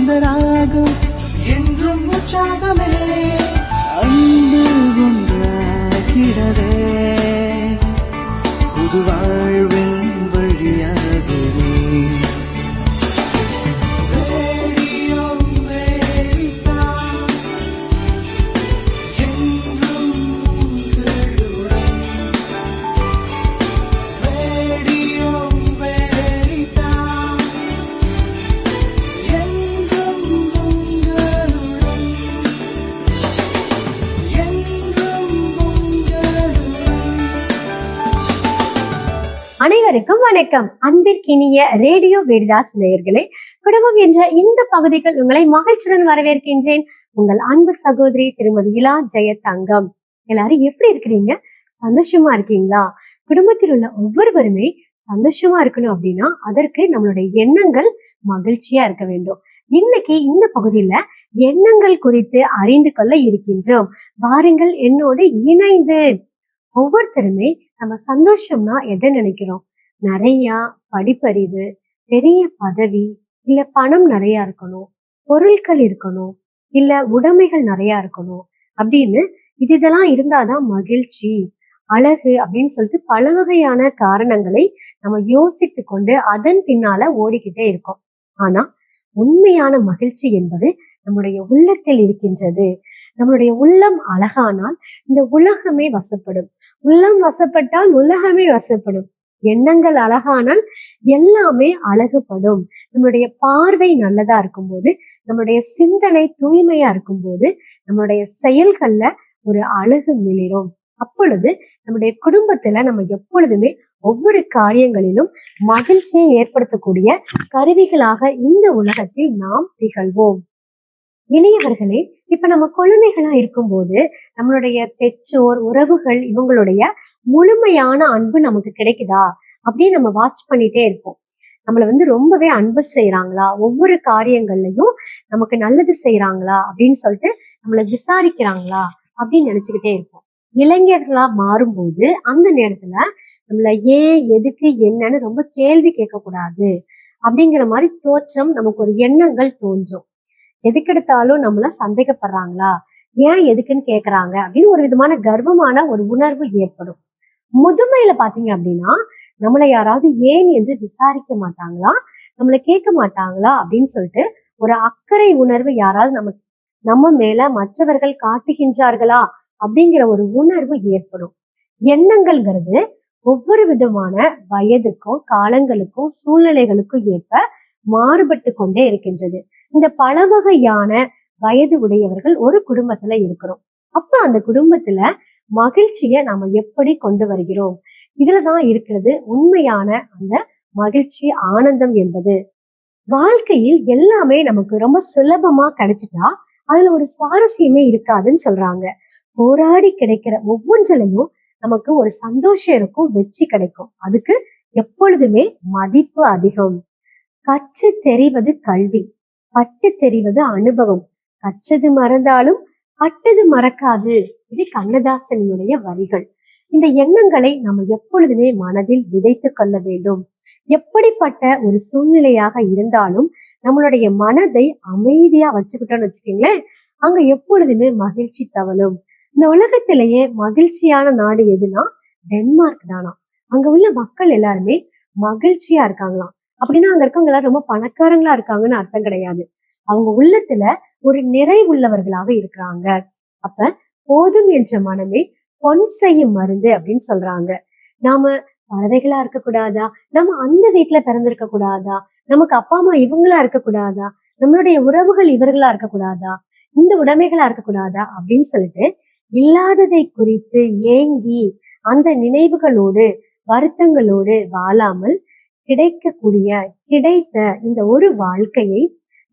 सुंदरा அனைவருக்கும் வணக்கம். அன்பிற்கினிய ரேடியோ வேடிதாஸ் நேயர்களே குடும்பம் என்ற இந்த பகுதிகள் உங்களை மகிழ்ச்சியுடன் வரவேற்கின்றேன். உங்கள் அன்பு சகோதரி திருமதி இலா ஜெயதங்கம். எல்லாரும் எப்படி இருக்கிறீங்க? சந்தோஷமா இருக்கீங்களா? குடும்பத்தில் உள்ள ஒவ்வொருவருமே சந்தோஷமா இருக்கணும் அப்படின்னா அதற்கு நம்மளுடைய எண்ணங்கள் மகிழ்ச்சியா இருக்க வேண்டும். இன்னைக்கு இந்த பகுதியில எண்ணங்கள் குறித்து அறிந்து கொள்ள இருக்கின்றோம். வாருங்கள் என்னோடு இணைந்து. ஒவ்வொருத்தருமே நம்ம சந்தோஷம்னா எதை நினைக்கிறோம்? நிறையா படிப்பறிவு பெரிய பதவி இல்ல பணம் நிறைய இருக்கணும் பொருட்கள் இருக்கணும் இல்ல உடைமைகள் நிறைய இருக்கணும் அப்படின்னு இது இதெல்லாம் இருந்தாதான் மகிழ்ச்சி அழகு அப்படின்னு சொல்லிட்டு பல வகையான காரணங்களை நம்ம யோசித்து கொண்டு அதன் பின்னால ஓடிக்கிட்டே இருக்கோம். ஆனா உண்மையான மகிழ்ச்சி என்பது நம்முடைய உள்ளத்தில் இருக்கின்றது. நம்மளுடைய உள்ளம் அழகானால் இந்த உலகமே வசப்படும். உள்ளம் வசப்பட்டால் உலகமே வசப்படும். எண்ணங்கள் அழகானால் எல்லாமே அழகுபடும். நம்மளுடைய பார்வை நல்லதா இருக்கும்போது நம்மளுடைய சிந்தனை தூய்மையா இருக்கும்போது நம்மளுடைய செயல்கள்ல ஒரு அழகு மிளிரும் அப்பொழுது நம்முடைய குடும்பத்துல நம்ம எப்பொழுதுமே ஒவ்வொரு காரியங்களிலும் மகிழ்ச்சியை ஏற்படுத்தக்கூடிய கருவிகளாக இந்த உலகத்தில் நாம் திகழ்வோம். இளையவர்களே இப்ப நம்ம குழந்தைகளா இருக்கும்போது நம்மளுடைய பெற்றோர் உறவுகள் இவங்களுடைய முழுமையான அன்பு நமக்கு கிடைக்குதா? அப்படின்னு நம்ம வாட்ச் பண்ணிட்டே இருப்போம். நம்மளை வந்து ரொம்பவே அன்பு செய்யறாங்களா ஒவ்வொரு காரியங்கள்லயும் நமக்கு நல்லது செய்யறாங்களா அப்படின்னு சொல்லிட்டு நம்மள விசாரிக்கிறாங்களா? அப்படின்னு நினைச்சுக்கிட்டே இருப்போம். இளைஞர்களா மாறும்போது அந்த நேரத்துல நம்மள ஏன் எதுக்கு என்னன்னு ரொம்ப கேள்வி கேட்கக்கூடாது. அப்படிங்கிற மாதிரி தோற்றம் நமக்கு ஒரு எண்ணங்கள் தோன்றும். எதுக்கெடுத்தாலும் நம்மள சந்தேகப்படுறாங்களா? ஏன் எதுக்குன்னு கேக்குறாங்க? அப்படின்னு ஒரு விதமான கர்வமான ஒரு உணர்வு ஏற்படும். முதுமையில பாத்தீங்க அப்படின்னா நம்மளை யாராவது ஏன் என்று விசாரிக்க மாட்டாங்களா? நம்மளை கேட்க மாட்டாங்களா? அப்படின்னு சொல்லிட்டு ஒரு அக்கறை உணர்வு யாராவது நம்ம நம்ம மேல மற்றவர்கள் காட்டுகின்றார்களா? அப்படிங்கிற ஒரு உணர்வு ஏற்படும். எண்ணங்கள்ங்கிறது ஒவ்வொரு விதமான வயதுக்கும் காலங்களுக்கும் சூழ்நிலைகளுக்கும் ஏற்ப மாறுபட்டு கொண்டே இருக்கின்றது. இந்த பல வகையான வயது உடையவர்கள் ஒரு குடும்பத்துல இருக்கிறோம். அப்ப அந்த குடும்பத்துல மகிழ்ச்சிய நாம எப்படி கொண்டு வருகிறோம்? இதுலதான் இருக்கிறது உண்மையான அந்த மகிழ்ச்சி ஆனந்தம் என்பது. வாழ்க்கையில் எல்லாமே நமக்கு ரொம்ப சுலபமா கிடைச்சிட்டா அதுல ஒரு சுவாரஸ்யமே இருக்காதுன்னு சொல்றாங்க. போராடி கிடைக்கிற ஒவ்வொன்றிலையும் நமக்கு ஒரு சந்தோஷம் இருக்கும் வெற்றி கிடைக்கும். அதுக்கு எப்பொழுதுமே மதிப்பு அதிகம். கற்று தெரிவது கல்வி. பட்டு தெரிவது அனுபவம். கற்றது மறந்தாலும் பட்டது மறக்காது. இது கண்ணதாசனுடைய வரிகள். இந்த எண்ணங்களை நம்ம எப்பொழுதுமே மனதில் விதைத்து கொள்ள வேண்டும். எப்படிப்பட்ட ஒரு சூழ்நிலையாக இருந்தாலும் நம்மளுடைய மனதை அமைதியா வச்சுக்கிட்டோம்னு வச்சுக்கீங்களேன் அங்க எப்பொழுதுமே மகிழ்ச்சி தவழும். இந்த உலகத்திலேயே மகிழ்ச்சியான நாடு எதுனா டென்மார்க் தானா. அங்க உள்ள மக்கள் எல்லாருமே மகிழ்ச்சியா இருக்காங்களாம். அப்படின்னா அங்க இருக்கவங்க எல்லாம் ரொம்ப பணக்காரங்களா இருக்காங்கன்னு அர்த்தம் கிடையாது. அவங்க உள்ளத்துல ஒரு நிறைவுள்ளவர்களாக இருக்கிறாங்க. அப்ப போதும் என்ற மனமே பொன் செய்யும் மருந்து அப்படின்னு சொல்றாங்க. நாம பறவைகளா இருக்க கூடாதா நம்ம அந்த வீட்டுல பிறந்திருக்க கூடாதா நமக்கு அப்பா அம்மா இவங்களா இருக்க கூடாதா நம்மளுடைய உறவுகள் இவர்களா இருக்க கூடாதா இந்த உடைமைகளா இருக்க கூடாதா அப்படின்னு சொல்லிட்டு இல்லாததை குறித்து ஏங்கி அந்த நினைவுகளோடு வருத்தங்களோடு வாழாமல் கிடைக்கக்கூடிய கிடைத்த இந்த ஒரு வாழ்க்கையை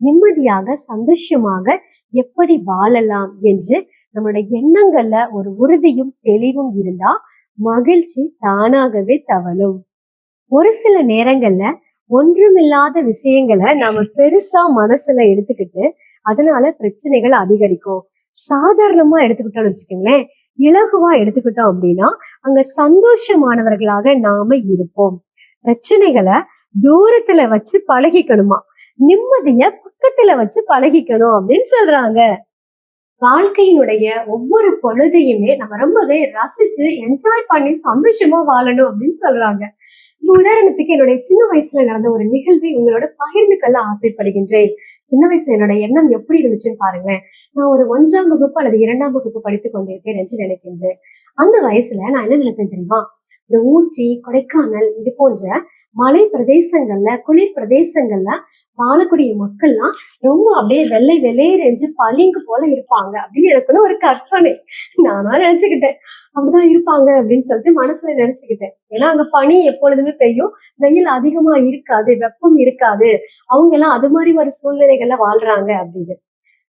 நிம்மதியாக சந்தோஷமாக எப்படி வாழலாம் என்று நம்மளோட எண்ணங்கள்ல ஒரு உறுதியும் தெளிவும் இருந்தா மகிழ்ச்சி தானாகவே தவழும். ஒரு சில நேரங்கள்ல ஒன்றுமில்லாத விஷயங்களை நாம பெருசா மனசுல எடுத்துக்கிட்டு அதனால பிரச்சனைகள் அதிகரிக்கும். சாதாரணமா எடுத்துக்கிட்டோம்னு வச்சுக்கோங்களேன் இலகுவா எடுத்துக்கிட்டோம் அப்படின்னா அங்க சந்தோஷமானவர்களாக நாம இருப்போம். பிரச்சனைகளை தூரத்துல வச்சு பழகிக்கணுமா? நிம்மதிய பக்கத்துல வச்சு பழகிக்கணும் அப்படின்னு சொல்றாங்க. வாழ்க்கையினுடைய ஒவ்வொரு பொழுதையுமே நம்ம ரொம்பவே ரசிச்சு என்ஜாய் பண்ணி சந்தோஷமா வாழணும் அப்படின்னு சொல்றாங்க. உதாரணத்துக்கு என்னுடைய சின்ன வயசுல நடந்த ஒரு நிகழ்வை உங்களோட பகிர்ந்து கொள்ள ஆசைப்படுகின்றேன். சின்ன வயசுல என்னோட எண்ணம் எப்படி இருந்துச்சுன்னு பாருங்க நான் ஒரு ஒன்றாம் வகுப்பு அல்லது இரண்டாம் வகுப்பு படித்துக் கொண்டிருக்கேன் என்று நினைக்கின்றேன். அந்த வயசுல நான் என்ன நினைப்பேன் தெரியுமா? இந்த ஊட்டி கொடைக்கானல் இது போன்ற மலை பிரதேசங்கள்ல குளிர் பிரதேசங்கள்ல வாழக்கூடிய மக்கள்லாம் ரொம்ப அப்படியே வெள்ளை வெள்ளையரென்று பளிங்கு போல இருப்பாங்க அப்படின்னு எனக்குள்ள ஒரு கற்பனை. நானா நினைச்சுக்கிட்டேன். அப்படிதான் இருப்பாங்க அப்படின்னு சொல்லிட்டு மனசுல நினைச்சுக்கிட்டேன். ஏன்னா அங்க பனி எப்பொழுதுமே பெய்யும். வெயில் அதிகமா இருக்காது வெப்பம் இருக்காது. அவங்க எல்லாம் அது மாதிரி ஒரு சூழ்நிலைகள்ல வாழ்றாங்க அப்படின்னு.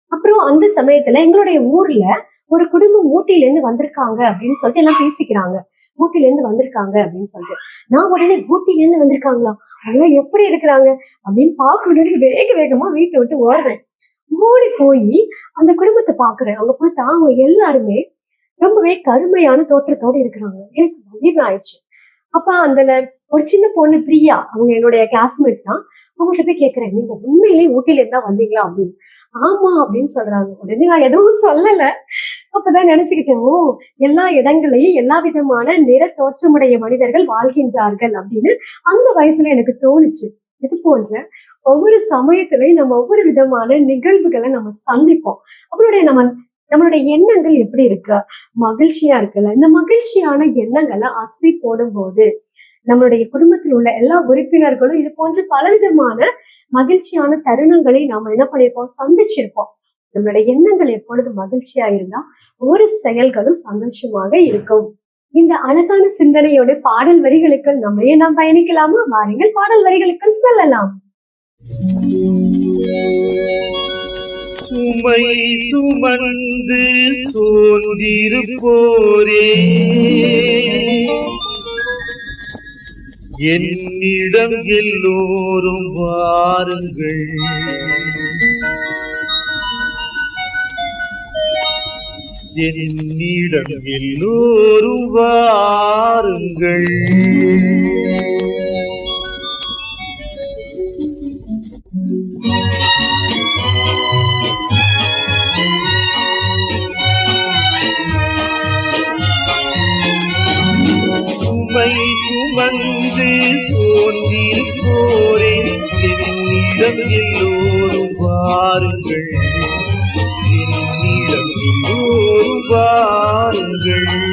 அப்புறம் அந்த சமயத்துல எங்களுடைய ஊர்ல ஒரு குடும்பம் ஊட்டில இருந்து வந்திருக்காங்க அப்படின்னு சொல்லிட்டு எல்லாம் பேசிக்கிறாங்க. ஊட்டில இருந்து வந்திருக்காங்க அப்படின்னு சொல்லிட்டு. நான் உடனே ஊட்டில இருந்து வந்திருக்காங்களா? அவங்க எப்படி இருக்கிறாங்க? அப்படின்னு பார்க்கணும்னு வேக வேகமா வீட்டை விட்டு ஓடுறேன். ஓடி போய் அந்த குடும்பத்தை பாக்குறேன் அவங்க பார்த்தா அவங்க எல்லாருமே ரொம்பவே கருமையான தோற்றத்தோட இருக்கிறாங்க. எனக்கு பகிர்ந்து ஆயிடுச்சு. அப்ப அந்தல ஒரு சின்ன பொண்ணு பிரியா அவங்க என்னுடைய கிளாஸ்மேட் தான் அவங்கள்ட்ட போய் கேட்கறேன் நீங்க உண்மையிலேயே ஊட்டில இருந்தா வந்தீங்களா? அப்படின்னு. ஆமா அப்படின்னு சொல்றாங்க. உடனே நான் எதுவும் சொல்லல. அப்பதான் நினைச்சுக்கிட்டேன் ஓ எல்லா இடங்களையும் எல்லா விதமான நிற தோற்றமுடைய மனிதர்கள் வாழ்கின்றார்கள் அப்படின்னு அந்த வயசுல எனக்கு தோணுச்சு. இது போன்ற ஒவ்வொரு சமயத்திலையும் நம்ம ஒவ்வொரு விதமான நிகழ்வுகளை நம்ம சந்திப்போம். அவருடைய நம்ம நம்மளுடைய எண்ணங்கள் எப்படி இருக்கு? மகிழ்ச்சியா இருக்குல்ல? இந்த மகிழ்ச்சியான எண்ணங்களை அசை போடும்போது நம்மளுடைய குடும்பத்தில் உள்ள எல்லா உறுப்பினர்களும் இது போன்ற பலவிதமான மகிழ்ச்சியான தருணங்களை நாம என்ன பண்ணிருப்போம் சந்திச்சிருப்போம். நம்மளுடைய எண்ணங்கள் எப்பொழுது மகிழ்ச்சியா இருந்தா ஒரு செயல்களும் சந்தோஷமாக இருக்கும். இந்த அழகான சிந்தனையோட பாடல் வரிகளுக்கு நம்மையே நாம் பயணிக்கலாமா? வாருங்கள் பாடல் வரிகளுக்கு செல்லலாம். சுமை சுமந்து சோர்ந்திருப்போரே. என்னிடம் எல்லோரும் வாருங்கள். என்னிடம் எல்லோரும் வாருங்கள் சுமை சுமந்து போரே என்னிடம் எல்லோரும் வாருங்கள் வாருங்கள்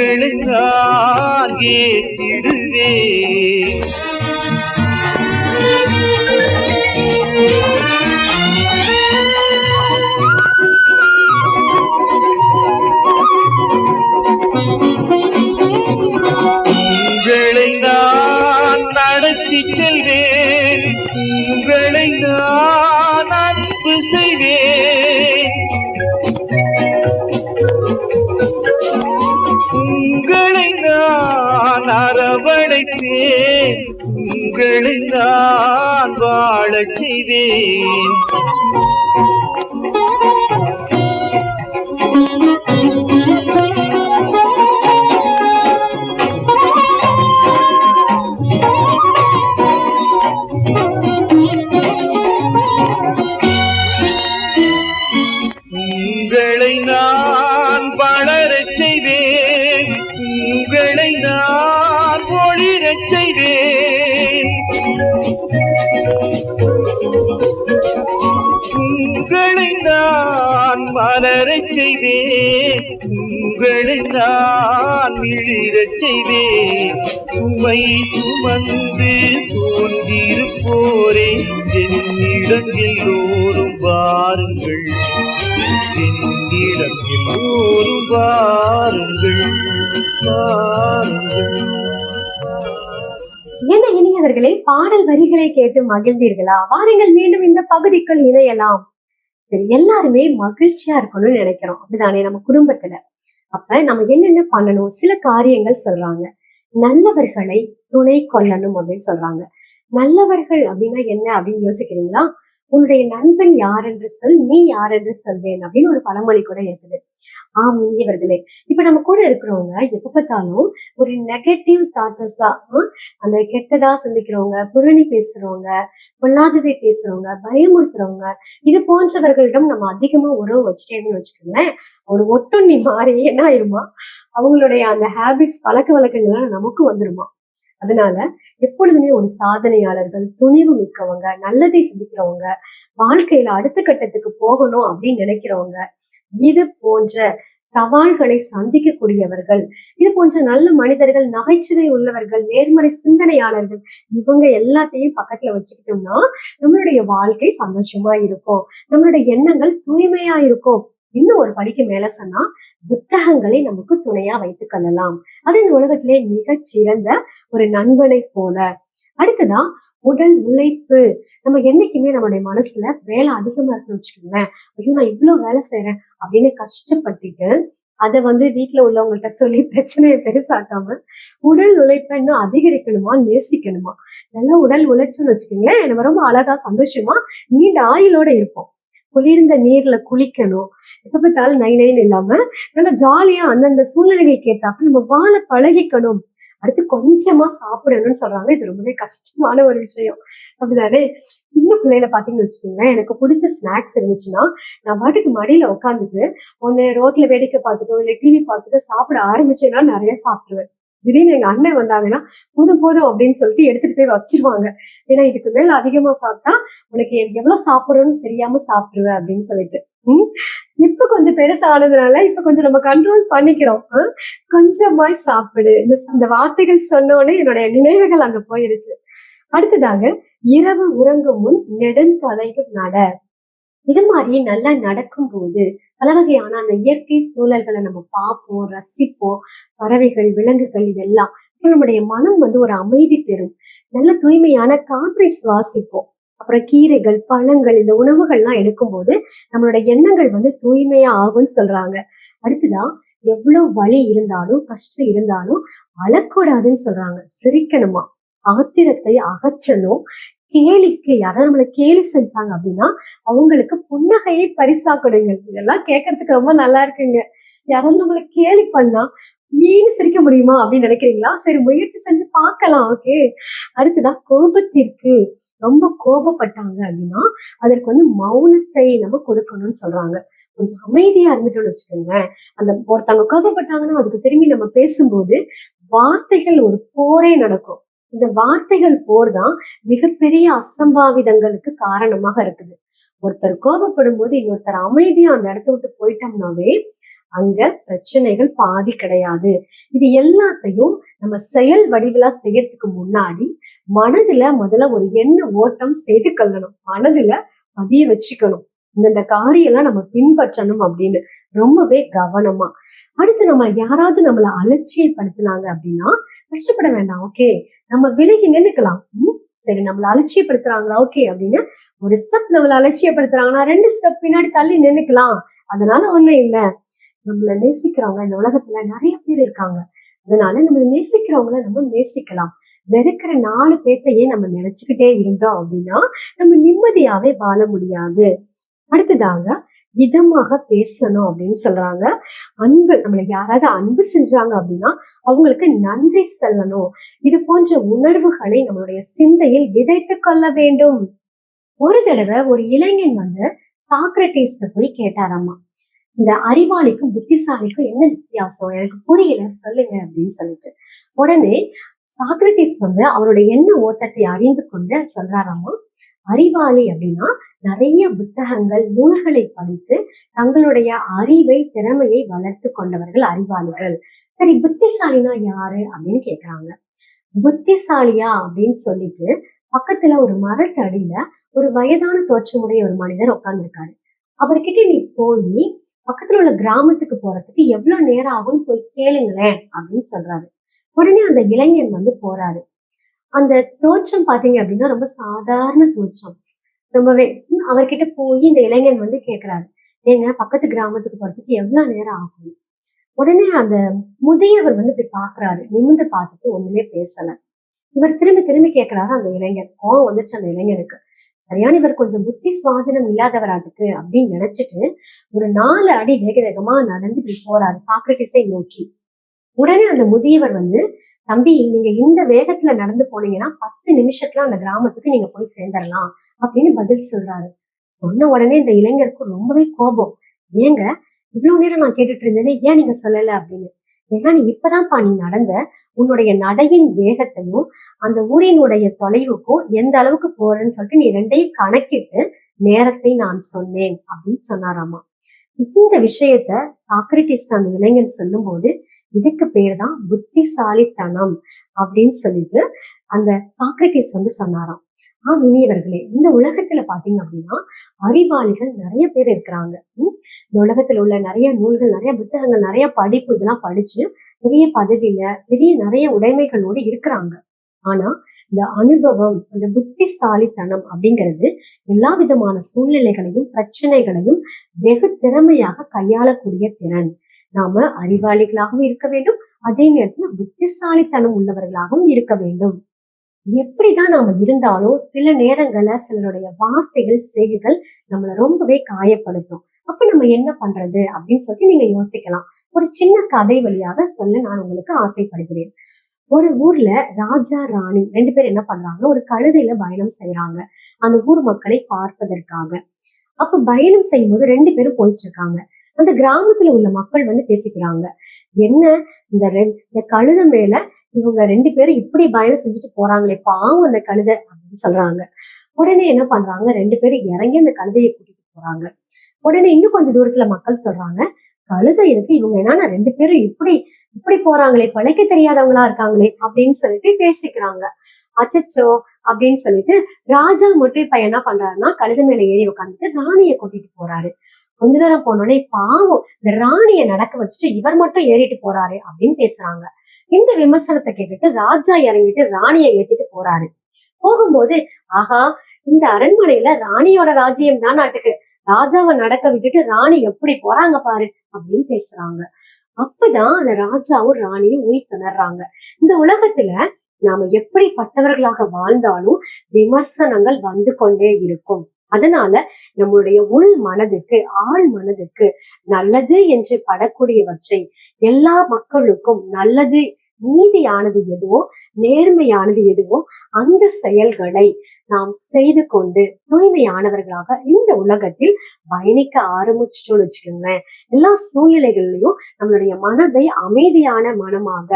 உங்களை நான் அரவணைத்தேன் உங்களை நான் வாழச் செய்தேன். உங்களை நான் மிளிரச் செய்வேன் சுமை சுமந்து சூழ்ந்திருப்போரே. என்னிடம் எல்லோரும் வாருங்கள். என்னிடம் எல்லோரும் வாருங்கள். வாருங்கள். என்ன இனியவர்களே பாடல் வரிகளை கேட்டு மகிழ்ந்தீர்களா? வாருங்கள் மீண்டும் இந்த பகுதிக்குள் இணையலாம். சரி எல்லாருமே மகிழ்ச்சியா இருக்கணும்னு நினைக்கிறோம். அப்படிதானே நம்ம குடும்பத்துல? அப்ப நம்ம என்னென்ன பண்ணணும்? சில காரியங்கள் சொல்றாங்க. நல்லவர்களை துணை கொள்ளணும் அப்படின்னு சொல்றாங்க. நல்லவர்கள் அப்படின்னா என்ன அப்படின்னு யோசிக்கிறீங்களா? உன்னுடைய நண்பன் யார் என்று சொல் நீ யார் என்று சொல்வேன் அப்படின்னு ஒரு பழமொழி கூட இருக்குது. ஆம் இவர்களே இப்ப நம்ம கூட இருக்கிறவங்க எப்ப பார்த்தாலும் ஒரு நெகட்டிவ் தாட்டஸா அந்த கெட்டதா சிந்திக்கிறவங்க புரணி பேசுறவங்க பொல்லாததை பேசுறவங்க பயமுறுத்துறவங்க இது போன்றவர்களிடம் நம்ம அதிகமா உறவு வச்சுட்டேன்னு வச்சுக்கோங்களேன் ஒரு ஒட்டுண்ணி மாறி என்ன ஆயிருமா? அவங்களுடைய அந்த ஹேபிட்ஸ் பழக்க வழக்கங்கள்லாம் நமக்கு வந்துருமா? அதனால எப்பொழுதுமே ஒரு சாதனையாளர்கள் துணிவு மிக்கவங்க நல்லதை சிந்திக்கிறவங்க வாழ்க்கையில அடுத்த கட்டத்துக்கு போகணும் அப்படின்னு நினைக்கிறவங்க இது போன்ற சவால்களை சந்திக்கக்கூடியவர்கள் இது போன்ற நல்ல மனிதர்கள் நகைச்சுவை உள்ளவர்கள் நேர்மறை சிந்தனையாளர்கள் இவங்க எல்லாத்தையும் பக்கத்துல வச்சுக்கிட்டோம்னா நம்மளுடைய வாழ்க்கை சந்தோஷமா இருக்கும். நம்மளுடைய எண்ணங்கள் தூய்மையா இருக்கும். இன்னும் ஒரு படிக்கு மேல சொன்னா புத்தகங்களை நமக்கு துணையா வைத்துக் கொள்ளலாம். அது இந்த உலகத்திலே மிகச் சிறந்த ஒரு நண்பனை போல. அடுத்ததா உடல் உழைப்பு. நம்ம என்னைக்குமே நம்மளுடைய மனசுல வேலை அதிகமா இருக்குன்னு வச்சுக்கோங்களேன். ஐயோ நான் இவ்வளவு வேலை செய்யறேன் அப்படின்னு கஷ்டப்பட்டுட்டு அதை வந்து வீட்டுல உள்ளவங்கள்ட்ட சொல்லி பிரச்சனையை பெருசாக்காம உடல் உழைப்பை இன்னும் அதிகரிக்கணுமா நேசிக்கணுமா? நல்லா உடல் உழைச்சோன்னு வச்சுக்கோங்களேன். நம்ம ரொம்ப அழகா சந்தோஷமா நீண்ட ஆயுளோட இருப்போம். குளிர்ந்த நீர்ல குளிக்கணும். எப்ப பார்த்தாலும் நை நைன்னு இல்லாம நல்லா ஜாலியா அந்தந்த சூழ்நிலைகளுக்கு கேட்டாப்ப நம்ம வாழ பழகிக்கணும். அடுத்து கொஞ்சமா சாப்பிடணும்னு சொல்றாங்க. இது ரொம்பவே கஷ்டமான ஒரு விஷயம். அப்படிதானே? சின்ன பிள்ளையில பாத்தீங்கன்னு வச்சுக்கோங்களேன் எனக்கு பிடிச்ச ஸ்நாக்ஸ் இருந்துச்சுன்னா நான் பாட்டுக்கு மடியில உட்காந்துட்டு ஒன்னு ரோட்ல வேடிக்கை பார்த்துட்டோ இல்ல டிவி பார்த்துட்டோ சாப்பிட ஆரம்பிச்சேன்னா நிறைய சாப்பிடுவேன் திடீர்னு எங்க அண்ணன் வந்தாங்கன்னா போதும் போதும் அப்படின்னு சொல்லிட்டு எடுத்துட்டு போய் வச்சிருவாங்க. ஏன்னா இதுக்கு மேல அதிகமா சாப்பிட்டா உனக்கு எவ்வளவு சாப்பிடுறோம்னு தெரியாம சாப்பிடுவேன் அப்படின்னு சொல்லிட்டு. உம் இப்ப கொஞ்சம் பெருசானதுனால இப்ப கொஞ்சம் நம்ம கண்ட்ரோல் பண்ணிக்கிறோம். ஆஹ் கொஞ்சமாய் சாப்பிடு. இந்த வார்த்தைகள் சொன்ன உடனே என்னுடைய நினைவுகள் அங்க போயிருச்சு. அடுத்ததாக இரவு உறங்கும் முன் நெடுந்தலைவு நட. இது மாதிரி நல்லா நடக்கும் போது பல வகையான அந்த இயற்கை சூழல்களை நம்ம பார்ப்போம் ரசிப்போம் பறவைகள் விலங்குகள் இதெல்லாம். இப்ப நம்முடைய மனம் வந்து ஒரு அமைதி பெறும். நல்ல தூய்மையான காற்றை சுவாசிப்போம். அப்புறம் கீரைகள் பழங்கள் இந்த உணவுகள்லாம் எடுக்கும்போது நம்மளோட எண்ணங்கள் வந்து தூய்மையா ஆகும்னு சொல்றாங்க. அடுத்துதான் எவ்வளவு வலி இருந்தாலும் கஷ்டம் இருந்தாலும் அழக்கூடாதுன்னு சொல்றாங்க. சிரிக்கணுமா? ஆத்திரத்தை அகற்றணும். கேலிக்கு யாராவது நம்மளை கேலி செஞ்சாங்க அப்படின்னா அவங்களுக்கு புன்னகையை பரிசா கொடுங்க இதெல்லாம் கேட்கறதுக்கு ரொம்ப நல்லா இருக்குங்க. யாராவது நம்மளை கேலி பண்ணா ஏன்னு சிரிக்க முடியுமா அப்படின்னு நினைக்கிறீங்களா? சரி முயற்சி செஞ்சு பார்க்கலாம் ஓகே. அடுத்ததான் கோபத்திற்கு ரொம்ப கோபப்பட்டாங்க அப்படின்னா அதற்கு வந்து மௌனத்தை நம்ம கொடுக்கணும்னு சொல்றாங்க. கொஞ்சம் அமைதியா இருந்துட்டோம்னு வச்சுக்கோங்க அந்த ஒருத்தவங்க கோபப்பட்டாங்கன்னா அதுக்கு திரும்பி நம்ம பேசும்போது வார்த்தைகள் ஒரு போரே நடக்கும். இந்த வார்த்தைகள் போர் தான் மிகப்பெரிய அசம்பாவிதங்களுக்கு காரணமாக இருக்குது. ஒருத்தர் கோபப்படும் போது இன்னொருத்தர் அமைதியா அந்த இடத்த விட்டு போயிட்டோம்னாவே அங்க பிரச்சனைகள் பாதி கிடையாது. இது எல்லாத்தையும் நம்ம செயல் வடிவிலா செய்யறதுக்கு முன்னாடி மனதுல முதல்ல ஒரு எண்ண ஓட்டம் செய்து கொள்ளணும். மனதுல பதிய வச்சுக்கணும். இந்தந்த காரியம் எல்லாம் நம்ம பின்பற்றணும் அப்படின்னு ரொம்பவே கவனமா. அடுத்து நம்ம யாராவது நம்மளை அலட்சியப்படுத்தினாங்க அப்படின்னா கஷ்டப்பட வேண்டாம் ஓகே நம்ம விலகி நின்னுக்கலாம். சரி நம்மள அலட்சியப்படுத்துறாங்களா ஓகே அப்படின்னு ஒரு ஸ்டெப் நம்மள அலட்சியப்படுத்துறாங்கன்னா ரெண்டு ஸ்டெப் பின்னாடி தள்ளி நின்னுக்கலாம். அதனால ஒண்ணும் இல்ல. நம்மள நேசிக்கிறவங்க இந்த உலகத்துல நிறைய பேர் இருக்காங்க. அதனால நம்மள நேசிக்கிறவங்கள நம்ம நேசிக்கலாம். வெறுக்கிற நாலு பேர்த்தையே நம்ம நினைச்சுக்கிட்டே இருந்தோம் அப்படின்னா நம்ம நிம்மதியாவே வாழ முடியாது. அடுத்ததாக இதமாக பேசணும் அப்படின்னு சொல்றாங்க. அன்பு நம்மளை யாராவது அன்பு செஞ்சாங்க அப்படின்னா அவங்களுக்கு நன்றி சொல்லணும். இது போன்ற உணர்வுகளை நம்மளுடைய சிந்தையில் விதைத்து கொள்ள வேண்டும். ஒரு தடவை ஒரு இளைஞன் வந்து சாக்ரட்டிஸ்ட போய் கேட்டாராமா இந்த அறிவாளிக்கும் புத்திசாலிக்கும் என்ன வித்தியாசம்? எனக்கு புரியல சொல்லுங்க அப்படின்னு சொல்லிட்டு. உடனே சாக்ரட்டிஸ் வந்து அவருடைய எண்ண ஓட்டத்தை அறிந்து கொண்டு சொல்றாராமா அறிவாளி அப்படின்னா நிறைய புத்தகங்கள் நூல்களை படித்து தங்களுடைய அறிவை திறமையை வளர்த்து கொண்டவர்கள் அறிவாளிகள். சரி புத்திசாலினா யாரு அப்படின்னு கேக்குறாங்க. புத்திசாலியா அப்படின்னு சொல்லிட்டு பக்கத்துல ஒரு மரத்தடியில ஒரு வயதான தோற்றமுடைய ஒரு மனிதர் உட்கார்ந்துருக்காரு. அவர்கிட்ட நீ போய் பக்கத்துல உள்ள கிராமத்துக்கு போறதுக்கு எவ்வளவு நேரம் ஆகும்னு போய் கேளுங்களேன் அப்படின்னு சொல்றாரு. உடனே அந்த இளைஞன் வந்து போறாரு. அந்த தோற்றம் பாத்தீங்க அப்படின்னா ரொம்ப சாதாரண தோற்றம். ரொம்பவே அவர்கிட்ட போய் இந்த இளைஞன் வந்து கேட்கிறாரு ஏங்க பக்கத்து கிராமத்துக்கு போறதுக்கு எவ்வளவு நேரம் ஆகும்? உடனே அந்த முதியவர் வந்து இப்படி பாக்குறாரு. நிமிர்ந்து பார்த்துட்டு ஒண்ணுமே பேசல. இவர் திரும்பி திரும்பி கேட்கிறாரு அந்த இளைஞர் கோவம் வந்துச்சு அந்த இளைஞனுக்கு. சரியான இவர் கொஞ்சம் புத்தி சுவாதீனம் இல்லாதவராட்டுக்கு அப்படின்னு நினைச்சிட்டு ஒரு நாலு அடி வேக வேகமா நடந்து இப்படி போறாரு சாக்ரட்டிஸை நோக்கி. உடனே அந்த முதியவர் வந்து தம்பி நீங்க இந்த வேகத்துல நடந்து போனீங்கன்னா பத்து நிமிஷத்துல அந்த கிராமத்துக்கு நீங்க போய் சேர்ந்துடலாம் அப்படின்னு பதில் சொல்றாரு. சொன்ன உடனே இந்த இளைஞருக்கு ரொம்பவே கோபம். ஏங்க இவ்வளவு நேரம் நான் கேட்டுட்டு இருந்தேனே ஏன் நீங்க சொல்லல? அப்படின்னு. ஏன்னா நீ இப்பதான்ப்பா நீ நடந்த உன்னுடைய நடையின் வேகத்தையும் அந்த ஊரினுடைய தொலைவுக்கும் எந்த அளவுக்கு போறேன்னு சொல்லிட்டு நீ ரெண்டையும் கணக்கிட்டு நேரத்தை நான் சொன்னேன் அப்படின்னு சொன்னாராமா. இந்த விஷயத்த சாக்ரட்டிஸ்ட் அந்த இளைஞன் சொல்லும்போது இதுக்கு பேர் தான் புத்திசாலித்தனம் அப்படின்னு சொல்லிட்டு அந்த சாக்ரட்டிஸ் வந்து சொன்னாராம். ஆ இனியவர்களே இந்த உலகத்துல பாத்தீங்க அப்படின்னா அறிவாளிகள் நிறைய பேர் இருக்கிறாங்க. உம் இந்த உலகத்துல உள்ள நிறைய நூல்கள் நிறைய புத்தகங்கள் நிறைய படிப்பு இதெல்லாம் படிச்சு பெரிய பதவியில பெரிய நிறைய உடைமைகளோடு இருக்கிறாங்க. ஆனா இந்த அனுபவம் அந்த புத்திசாலித்தனம் அப்படிங்கிறது எல்லா விதமான சூழ்நிலைகளையும் பிரச்சனைகளையும் வெகு திறமையாக கையாளக்கூடிய திறன். நாம அறிவாளிகளாகவும் இருக்க வேண்டும். அதே நேரத்துல புத்திசாலித்தனம் உள்ளவர்களாகவும் இருக்க வேண்டும். எப்படிதான் நாம இருந்தாலும் சில நேரங்கள்ல சிலருடைய வார்த்தைகள் செய்கைகள் நம்மள ரொம்பவே காயப்படுத்தும். அப்ப நம்ம என்ன பண்றது அப்படின்னு சொல்லிட்டு நீங்க யோசிக்கலாம். ஒரு சின்ன கதை வழியாக சொல்ல நான் உங்களுக்கு ஆசைப்படுகிறேன். ஒரு ஊர்ல ராஜா ராணி ரெண்டு பேர் என்ன பண்றாங்க? ஒரு கழுதையில பயணம் செய்யறாங்க அந்த ஊர் மக்களை பார்ப்பதற்காக. அப்ப பயணம் செய்யும்போது ரெண்டு பேரும் போயிட்டு இருக்காங்க. அந்த கிராமத்துல உள்ள மக்கள் வந்து பேசிக்கிறாங்க. என்ன இந்த இந்த கழுத மேல இவங்க ரெண்டு பேரும் இப்படி பயணம் செஞ்சுட்டு போறாங்களே பாவம் அந்த கழுதை அப்படின்னு சொல்றாங்க. உடனே என்ன பண்றாங்க ரெண்டு பேரும் இறங்கி அந்த கழுதையை கூட்டிட்டு போறாங்க. உடனே இன்னும் கொஞ்சம் தூரத்துல மக்கள் சொல்றாங்க கழுதை இருக்கு இவங்க என்னன்னா ரெண்டு பேரும் இப்படி இப்படி போறாங்களே பழைக்க தெரியாதவங்களா இருக்காங்களே அப்படின்னு சொல்லிட்டு பேசிக்கிறாங்க. அச்சச்சோ அப்படின்னு சொல்லிட்டு ராஜா மட்டும் இப்ப என்ன பண்றாருன்னா கழுத மேல ஏறி உட்காந்துட்டு ராணியை கூட்டிட்டு போறாரு. கொஞ்ச நேரம் போனோடனே பாவம் இந்த ராணிய நடக்க வச்சுட்டு இவர் மட்டும் ஏறிட்டு போறாரு அப்படின்னு பேசுறாங்க. இந்த விமர்சனத்தை கேட்டுட்டு ராஜா இறங்கிட்டு ராணியை ஏத்திட்டு போறாரு. போகும்போது ஆஹா இந்த அரண்மனையில ராணியோட ராஜ்யம் தான் நாட்டுக்கு. ராஜாவை நடக்க விட்டுட்டு ராணி எப்படி போறாங்க பாரு அப்படின்னு பேசுறாங்க. அப்பதான் அந்த ராஜாவும் ராணியும் உயிர் திணறாங்க. இந்த உலகத்துல நாம எப்படிப்பட்டவர்களாக வாழ்ந்தாலும் விமர்சனங்கள் வந்து கொண்டே இருக்கும். அதனால நம்மளுடைய உள் மனதுக்கு ஆழ் மனதுக்கு நல்லது என்று படக்கூடியவற்றை எல்லா மக்களுக்கும் நல்லது நீதியானது எதுவோ நேர்மையானது எதுவோ அந்த செயல்களை நாம் செய்து கொண்டு தூய்மையானவர்களாக இந்த உலகத்தில் பயணிக்க ஆரம்பிச்சிட்டோம்னு வச்சுக்கோங்களேன். எல்லா சூழ்நிலைகள்லயும் நம்மளுடைய மனதை அமைதியான மனமாக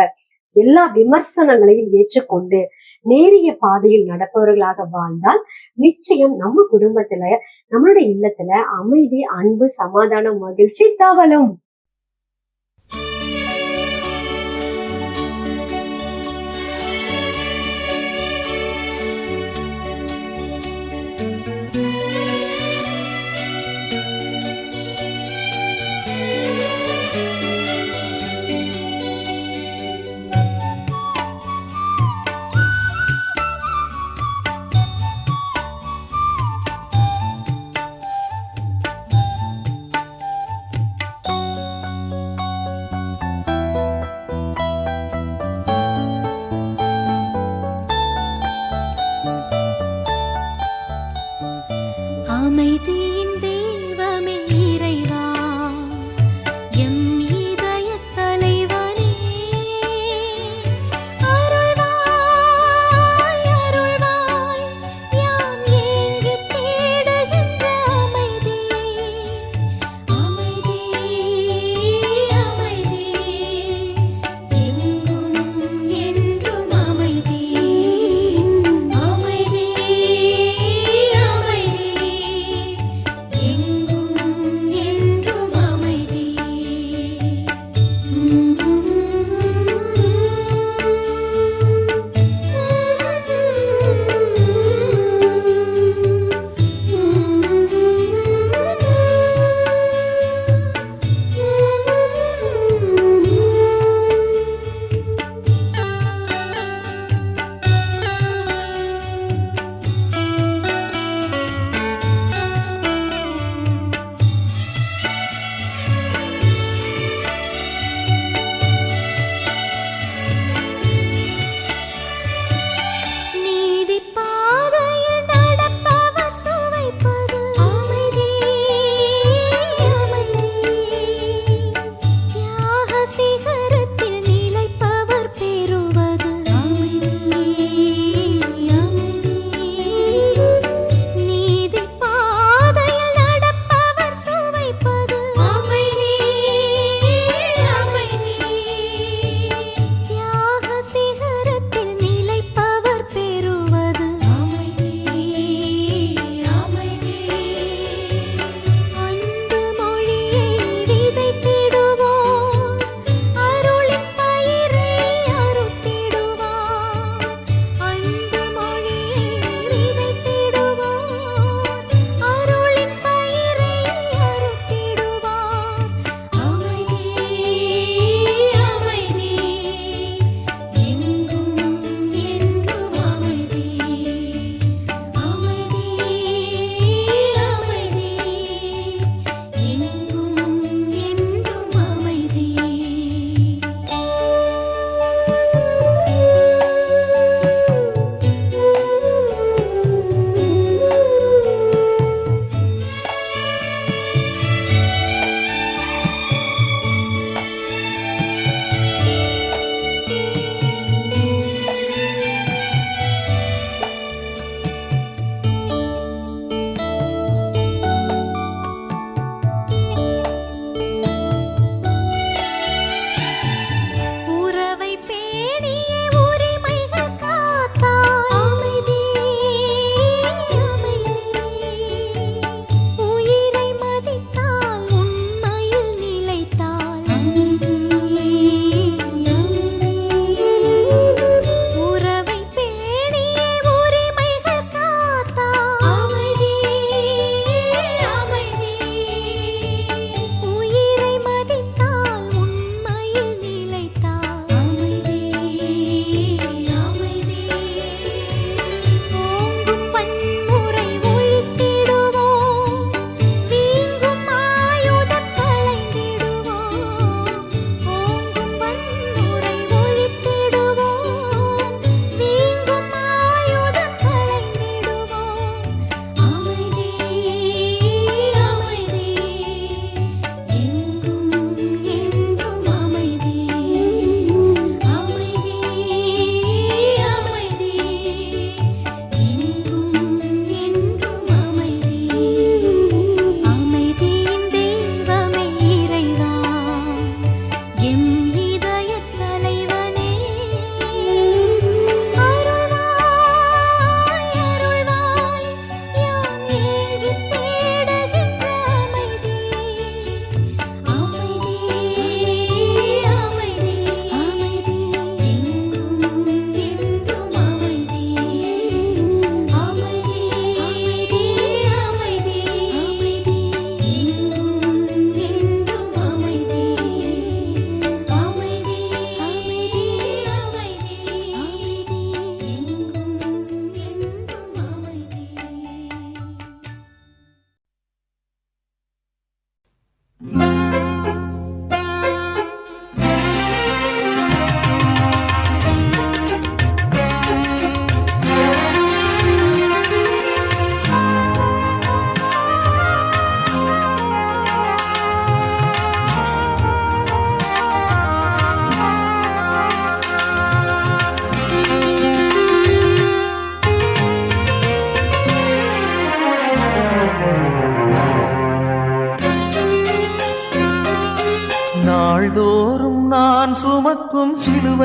எல்லா விமர்சனங்களையும் ஏற்றுக்கொண்டு நேரிய பாதையில் நடப்பவர்களாக வாழ்ந்தால் நிச்சயம் நம்ம குடும்பத்துல நம்மளுடைய இல்லத்துல அமைதி அன்பு சமாதானம் மகிழ்ச்சி தவழும்.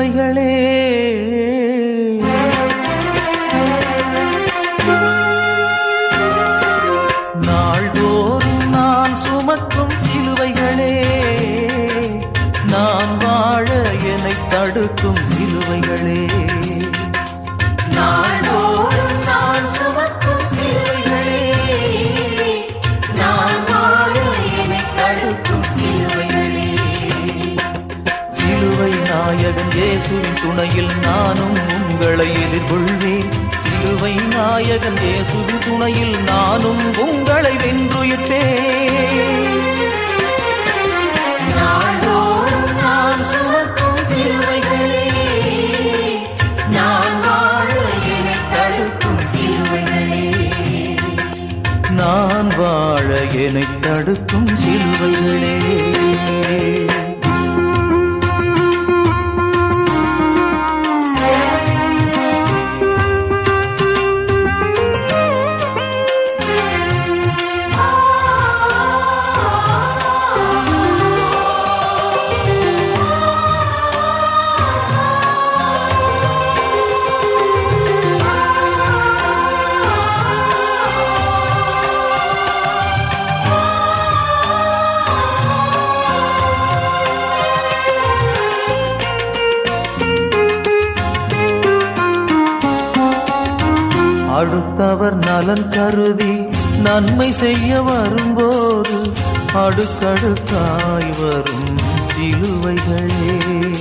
இவைகளே இயேசுவின் துணையில் நானும் உங்களை எதிர்கொள்வேன். சிலுவை நாயகன் இயேசுவின் துணையில் நானும் உங்களை வென்றுயிர்ப்பேன். நான் வாழ என்னை தடுக்கும் சிலுவைகளே. அடுத்தவர் நலன் கருதி நன்மை செய்ய வரும்போது அடுக்கடுக்காய் வரும் சிலுவைகளே.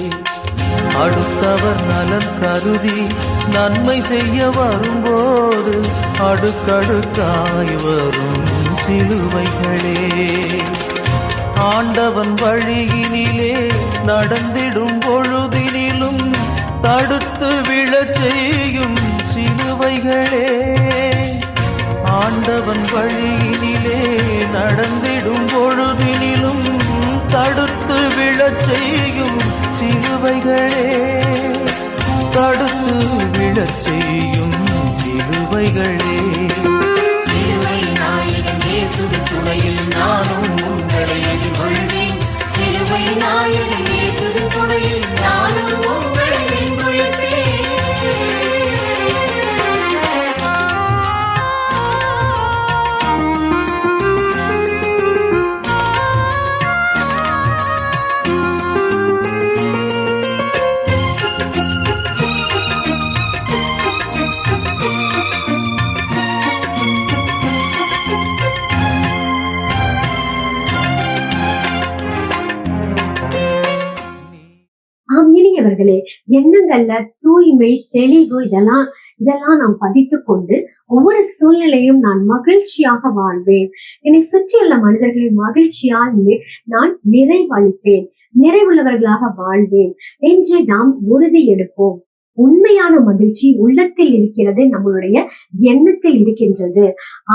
அடுத்தவர் நலன் கருதி நன்மை செய்ய வரும்போது அடுக்கடுக்காய் வரும் சிலுவைகளே. ஆண்டவன் வழியினிலே நடந்திடும் பொழுதினிலும் தடுத்து விழச் செய்யும் சிலுவைகளே. ஆண்டவன் வழியினிலே நடந்திடும் பொழுதினிலும் தடுத்து விழச் செய்யும் சிலுவைகளே. தடுத்து விழச் செய்யும் சிலுவைகளே. தூய்மை தெளிவு இதெல்லாம் இதெல்லாம் நாம் பதித்து கொண்டு ஒவ்வொரு சூழ்நிலையும் நான் மகிழ்ச்சியாக வாழ்வேன். என்னை சுற்றியுள்ள மனிதர்களை மகிழ்ச்சியால் நான் நிறைவளிப்பேன் நிறைவுள்ளவர்களாக வாழ்வேன் என்று நாம் உறுதி எடுப்போம். உண்மையான மகிழ்ச்சி உள்ளத்தில் இருக்கிறது நம்மளுடைய எண்ணத்தில் இருக்கின்றது.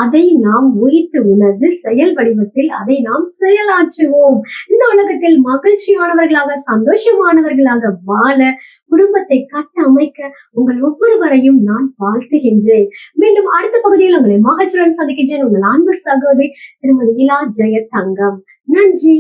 அதை நாம் உயித்து உணர்ந்து செயல் வடிவத்தில் அதை நாம் செயலாற்றுவோம். இந்த உலகத்தில் மகிழ்ச்சியானவர்களாக சந்தோஷமானவர்களாக வாழ குடும்பத்தை கட்ட அமைக்க உங்கள் ஒவ்வொருவரையும் நான் வாழ்த்துகின்றேன். மீண்டும் அடுத்த பகுதியில் உங்களை மகச்சுடன் சந்திக்கின்றேன். உங்கள் அன்பு சகோதரி திருமதி இலா ஜெயதங்கம். நன்றி.